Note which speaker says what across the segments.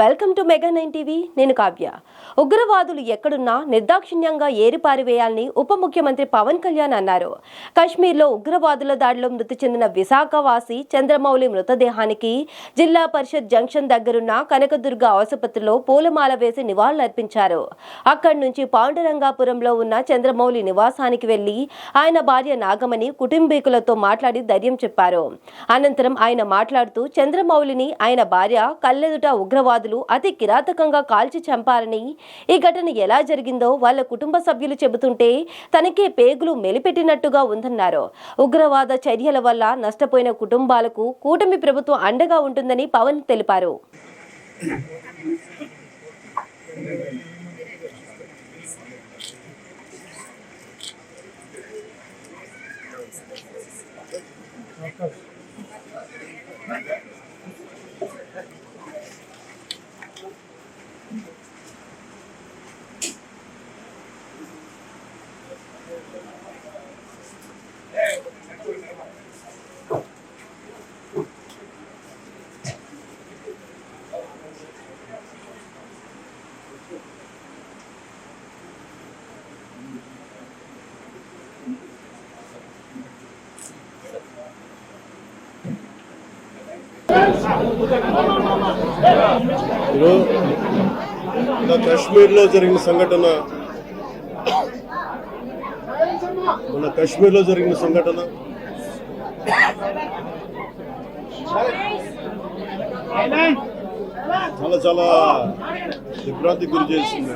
Speaker 1: Welcome to mega nine TV నేను కావ్య. ఉగ్రవాదులు ఎక్కడున్నా నిర్దాక్షిణ్యంగా ఏరిపారివేయాలని ఉప ముఖ్యమంత్రి పవన్ కళ్యాణ్ అన్నారు. కశ్మీర్లో ఉగ్రవాదుల దాడిలో మృతి చెందిన విశాఖవాసి చంద్రమౌళి మృతదేహానికి జిల్లా పరిషత్ జంక్షన్ దగ్గరున్న కనకదుర్గ ఆసుపత్రిలో పూలమాల వేసి నివాళులర్పించారు. అక్కడి నుంచి పాండురంగాపురంలో ఉన్న చంద్రమౌళి నివాసానికి వెళ్ళి ఆయన భార్య నాగమణి కుటుంబీకులతో మాట్లాడి ధైర్యం చెప్పారు. అనంతరం ఆయన మాట్లాడుతూ చంద్రమౌళిని ఆయన భార్య కళ్ళెదుట ఉగ్రవాదులు అతి కిరాతకంగా కాల్చి చంపారని ఈ ఘటన ఎలా జరిగిందో వాళ్ళ కుటుంబ సభ్యులు చెబుతుంటే తనకే పేగులు మెలిపెట్టినట్టుగా ఉందన్నారు. ఉగ్రవాద చర్యల వల్ల నష్టపోయిన కుటుంబాలకు కూటమి ప్రభుత్వం అండగా ఉంటుందని పవన్ తెలిపారు.
Speaker 2: మన కాశ్మీర్లో జరిగిన సంఘటన మన కాశ్మీర్లో జరిగిన సంఘటన. చాలా చాలా దిగ్భ్రాంతికి గురి చేస్తుంది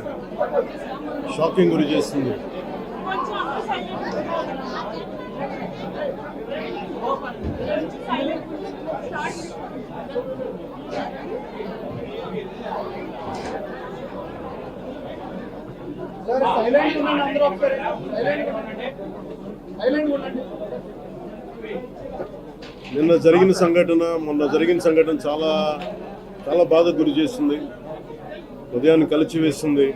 Speaker 2: షాకింగ్ గురి చేస్తుంది
Speaker 3: సైలెంట్ ఉండండి అందరూ ఒకసారి సైలెంట్ సైలెంట్ ఉండండి.
Speaker 2: నిన్న జరిగిన సంఘటన మొన్న జరిగిన సంఘటన చాలా చాలా బాధ గురి చేస్తుంది హృదయాన్ని కలిచివేస్తుంది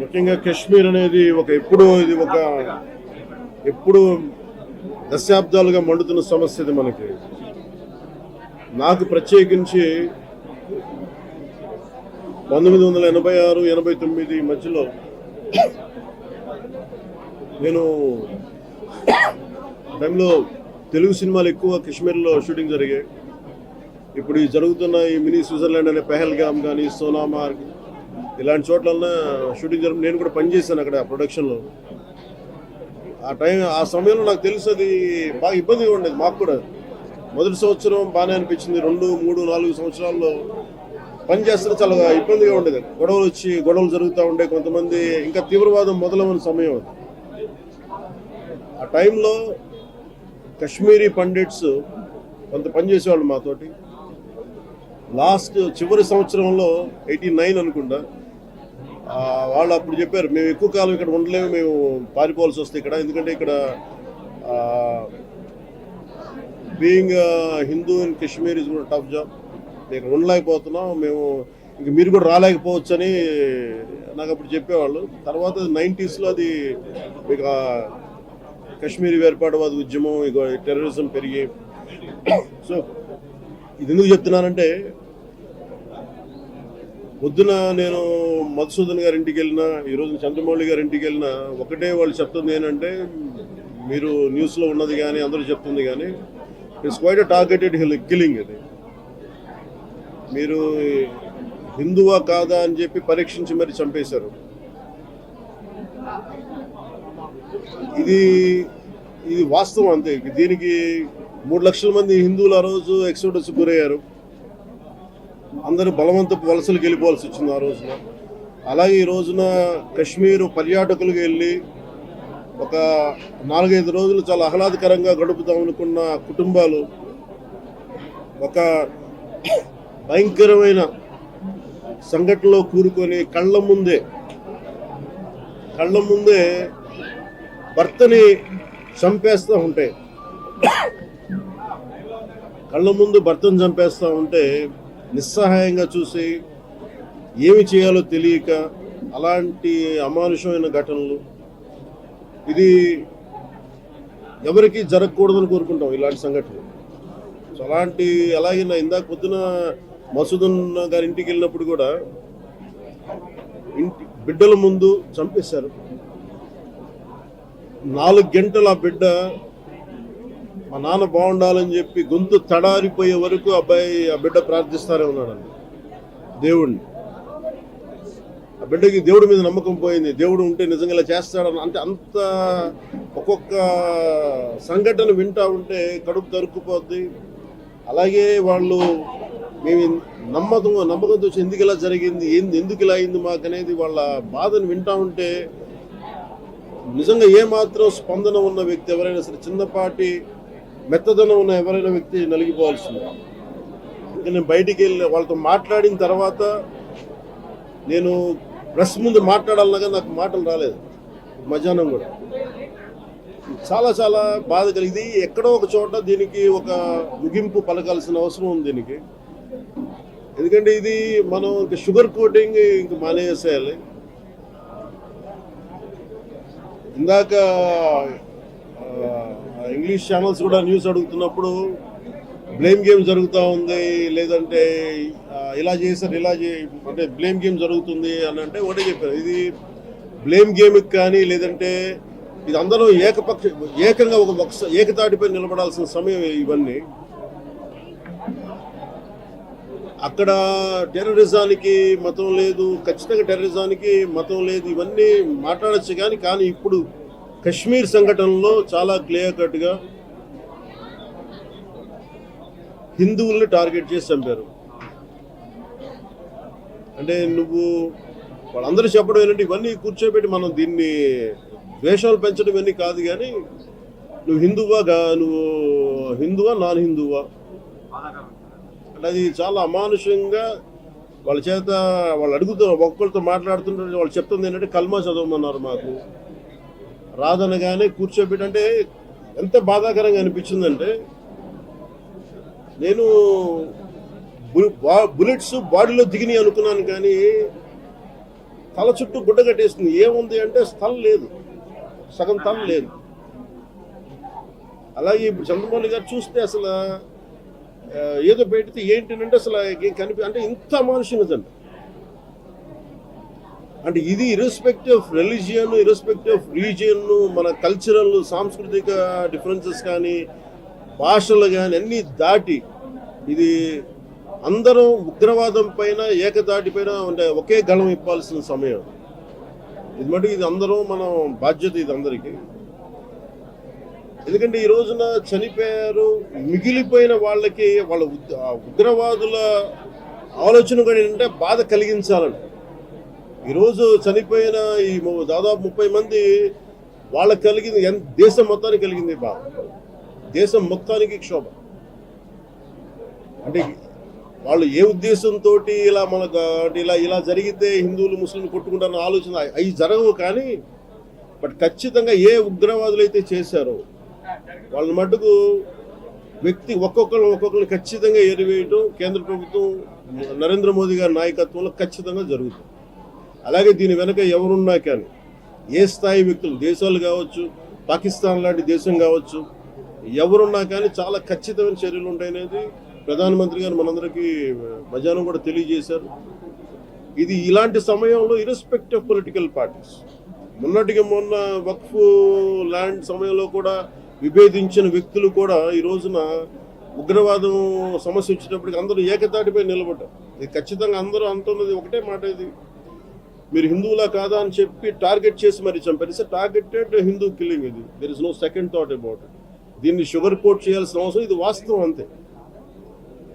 Speaker 2: ముఖ్యంగా కాశ్మీర్ అనేది ఒక ఎప్పుడు ఇది ఒక ఎప్పుడు దశాబ్దాలుగా మండుతున్న సమస్య ఇది మనకి. నాకు ప్రత్యేకించి పంతొమ్మిది వందల ఎనభై ఆరు ఎనభై తొమ్మిది మధ్యలో నేను టైంలో తెలుగు సినిమాలు ఎక్కువ కాశ్మీర్లో షూటింగ్ జరిగాయి. ఇప్పుడు ఈ జరుగుతున్న ఈ మినీ స్విట్జర్లాండ్ అనే పెహల్గామ్ కానీ సోనామార్గ్ ఇలాంటి చోట్లన్నా షూటింగ్ జరిగి నేను కూడా పనిచేశాను అక్కడ ప్రొడక్షన్లో. ఆ టైం ఆ సమయంలో నాకు తెలుసు అది బాగా ఇబ్బందిగా ఉండేది మాకు కూడా. మొదటి సంవత్సరం బాగానే అనిపించింది. రెండు మూడు నాలుగు సంవత్సరాల్లో పని చేస్తే చాలా ఇబ్బందిగా ఉండేది. గొడవలు వచ్చి గొడవలు జరుగుతూ ఉండే కొంతమంది ఇంకా తీవ్రవాదం మొదలవని సమయం అది. ఆ టైంలో కశ్మీరీ పండిట్స్ కొంత పనిచేసేవాళ్ళు మాతోటి. లాస్ట్ చివరి సంవత్సరంలో ఎయిటీ నైన్ అనుకుంటా. వాళ్ళు అప్పుడు చెప్పారు మేము ఎక్కువ కాలం ఇక్కడ ఉండలేము మేము పారిపోవాల్సి వస్తే ఇక్కడ ఎందుకంటే ఇక్కడ being Hindu in Kashmir is కూడా టఫ్ జాబ్ నేను ఉండలేకపోతున్నాం. మేము ఇంక మీరు కూడా రాలేకపోవచ్చు అని నాకు అప్పుడు చెప్పేవాళ్ళు. తర్వాత నైంటీస్లో అది ఇక కశ్మీర్ కాశ్మీరీ వేర్పాటువాద ఉద్యమం ఇక టెర్రరిజం పెరిగి. సో ఇది ఎందుకు చెప్తున్నానంటే పొద్దున నేను మధుసూదన్ గారి ఇంటికి వెళ్ళినా ఈరోజు చంద్రమౌళి గారి ఇంటికి వెళ్ళినా ఒకటే వాళ్ళు చెప్తుంది ఏంటంటే మీరు న్యూస్లో ఉన్నది కానీ అందరూ చెప్తుంది కానీ ఇట్స్ క్వైట్ టార్గెటెడ్ కిల్లింగ్ ఇది మీరు హిందువా కాదా అని చెప్పి పరీక్షించి మరి చంపేశారు. ఇది ఇది వాస్తవం అంతే. దీనికి మూడు లక్షల మంది హిందువులు ఆ రోజు ఎక్సోడస్ గురయ్యారు. అందరూ బలవంతపు వలసలకు వెళ్ళిపోవాల్సి వచ్చింది ఆ రోజున. అలాగే ఈ రోజున కశ్మీర్ పర్యాటకులకు వెళ్ళి ఒక నాలుగైదు రోజులు చాలా ఆహ్లాదకరంగా గడుపుతాం అనుకున్న కుటుంబాలు ఒక భయంకరమైన సంఘటనలో కూరుకొని కళ్ళ ముందే కళ్ళ ముందే భర్తని చంపేస్తూ ఉంటే కళ్ళ ముందు భర్తను చంపేస్తూ ఉంటే నిస్సహాయంగా చూసి ఏమి చేయాలో తెలియక అలాంటి అమానుషమైన ఘటనలు ఇది ఎవరికి జరగకూడదని కోరుకుంటాం ఇలాంటి సంఘటనలు. సో అలాంటి అలాగే నా ఇందాక పొద్దున మసూదన్ గారి ఇంటికి వెళ్ళినప్పుడు కూడా ఇంటి బిడ్డల ముందు చంపేశారు. నాలుగు గంటలు ఆ బిడ్డ మా నాన్న బాగుండాలని చెప్పి గొంతు తడారిపోయే వరకు అబ్బాయి ఆ బిడ్డ ప్రార్థిస్తారే ఉన్నాడండి. దేవుణ్ణి. ఆ బిడ్డకి దేవుడి మీద నమ్మకం పోయింది. దేవుడు ఉంటే నిజంగా ఇలా చేస్తాడని అంటే అంత ఒక్కొక్క సంఘటన వింటా ఉంటే కడుపు తరుక్కుపోద్ది. అలాగే వాళ్ళు మేము నమ్మకం నమ్మకంతో ఎందుకు ఇలా జరిగింది ఏంది ఎందుకు ఇలా అయింది మాకు అనేది వాళ్ళ బాధను వింటా ఉంటే నిజంగా ఏమాత్రం స్పందన ఉన్న వ్యక్తి ఎవరైనా సరే చిన్నపాటి మెత్తదనం ఉన్న ఎవరైనా వ్యక్తి నలిగిపోవాల్సింది. ఇంకా నేను బయటికి వెళ్ళి వాళ్ళతో మాట్లాడిన తర్వాత నేను ప్రెస్ ముందు మాట్లాడాలనగా నాకు మాటలు రాలేదు. మధ్యాహ్నం కూడా. చాలా చాలా బాధ కలిగింది. ఎక్కడో ఒక చోట దీనికి ఒక ముగింపు పలకాల్సిన అవసరం ఉంది దీనికి. ఎందుకంటే ఇది మనం ఇంకా షుగర్ కోటింగ్ ఇంక మానేసేయాలి. ఇందాక ఇంగ్లీష్ ఛానల్స్ కూడా న్యూస్ అడుగుతున్నప్పుడు బ్లేమ్ గేమ్ జరుగుతూ ఉంది లేదంటే ఇలా చేశారు ఇలా చే అంటే బ్లేమ్ గేమ్ జరుగుతుంది అని అంటే ఒకటే చెప్పారు. ఇది బ్లేమ్ గేమ్కి కానీ లేదంటే ఇది అందరూ ఏకపక్ష ఏకంగా ఒక ఒక ఏకతాటిపై నిలబడాల్సిన సమయం ఇవన్నీ. అక్కడ టెర్రరిజానికి మతం లేదు ఖచ్చితంగా టెర్రరిజానికి మతం లేదు ఇవన్నీ మాట్లాడచ్చు కానీ కానీ ఇప్పుడు కశ్మీర్ సంఘటనలో చాలా క్లియర్ కట్గా హిందువుల్ని టార్గెట్ చేసి చంపారు. అంటే నువ్వు వాళ్ళందరూ చెప్పడం ఏంటంటే ఇవన్నీ కూర్చోబెట్టి మనం దీన్ని ద్వేషాలు పెంచడం ఇవన్నీ కాదు కానీ నువ్వు హిందువా నువ్వు హిందువా నాన్ హిందువా? అంటే అది చాలా అమానుషంగా వాళ్ళ చేత వాళ్ళు అడుగుతూ ఒక్కరితో మాట్లాడుతుంటే వాళ్ళు చెప్తుంది ఏంటంటే కల్మా చదవమన్నారు మాకు. రాదనగానే కూర్చోబెట్టి అంటే ఎంత బాధాకరంగా అనిపించిందంటే నేను బా- బుల్లెట్స్ బాడీలో దిగినాయి అనుకున్నాను కానీ తల చుట్టూ గుడ్డ కట్టేస్తుంది ఏముంది అంటే స్థలం లేదు. సగం తల లేదు. అలాగే ఇప్పుడు చంద్రమౌళి గారు చూస్తే అసలు ఏదో పెడితే ఏంటంటే అసలు ఏం కనిపి అంటే ఇంత అమానుషంగా అంటే ఇది irrespective of religion irrespective of religion మన కల్చరల్ సాంస్కృతిక డిఫరెన్సెస్ కానీ భాషలు కానీ అన్నీ దాటి ఇది అందరం ఉగ్రవాదం పైన ఏకదాటి పైన అంటే ఒకే గళం ఇప్పాల్సిన సమయం. ఇది మటుకు ఇది అందరం మనం బాధ్యత ఇది అందరికీ. ఎందుకంటే ఈ రోజున చనిపోయారు మిగిలిపోయిన వాళ్ళకి వాళ్ళ ఉగ్రవాదుల ఆలోచన కూడా ఏంటంటే బాధ కలిగించాలని. ఈరోజు చనిపోయిన ఈ దాదాపు ముప్పై మంది వాళ్ళకి కలిగింది దేశం మొత్తానికి కలిగింది బాధ. దేశం మొత్తానికి క్షోభ. అంటే వాళ్ళు ఏ ఉద్దేశంతో ఇలా మనకు ఇలా ఇలా జరిగితే హిందువులు ముస్లింలు కొట్టుకుంటారన్న ఆలోచన అవి జరగవు కానీ బట్ ఖచ్చితంగా ఏ ఉగ్రవాదులు అయితే చేశారో వాళ్ళ మటుకు వ్యక్తి ఒక్కొక్కరు ఒక్కొక్కరు ఖచ్చితంగా ఏరివేయటం కేంద్ర ప్రభుత్వం నరేంద్ర మోదీ గారి నాయకత్వంలో ఖచ్చితంగా జరుగుతుంది. అలాగే దీని వెనక ఎవరున్నా కానీ ఏ స్థాయి వ్యక్తులు దేశాలు కావచ్చు పాకిస్తాన్ లాంటి దేశం కావచ్చు ఎవరున్నా కానీ చాలా ఖచ్చితమైన చర్యలు ఉంటాయనేది ప్రధానమంత్రి గారు మనందరికీ మధ్యాహ్నం కూడా తెలియజేశారు. ఇది ఇలాంటి సమయంలో ఇరెస్పెక్ట్ ఆఫ్ పొలిటికల్ పార్టీస్ మొన్నటికి మొన్న వక్ఫ్ ల్యాండ్ సమయంలో కూడా విభేదించిన వ్యక్తులు కూడా ఈ రోజున ఉగ్రవాదం సమస్య వచ్చేటప్పటికి అందరూ ఏకతాటిపై నిలబడ్డారు. ఇది ఖచ్చితంగా అందరూ అంటున్నది ఒకటే మాట ఇది. మీరు హిందువులా కాదా అని చెప్పి టార్గెట్ చేసి మరి చంపారు. ఇట్స్ టార్గెటెడ్ హిందూ కిల్లింగ్ ఇది. There is no second thought about it దీన్ని షుగర్ కోట్ చేయాల్సిన అవసరం ఇది వాస్తవం అంతే.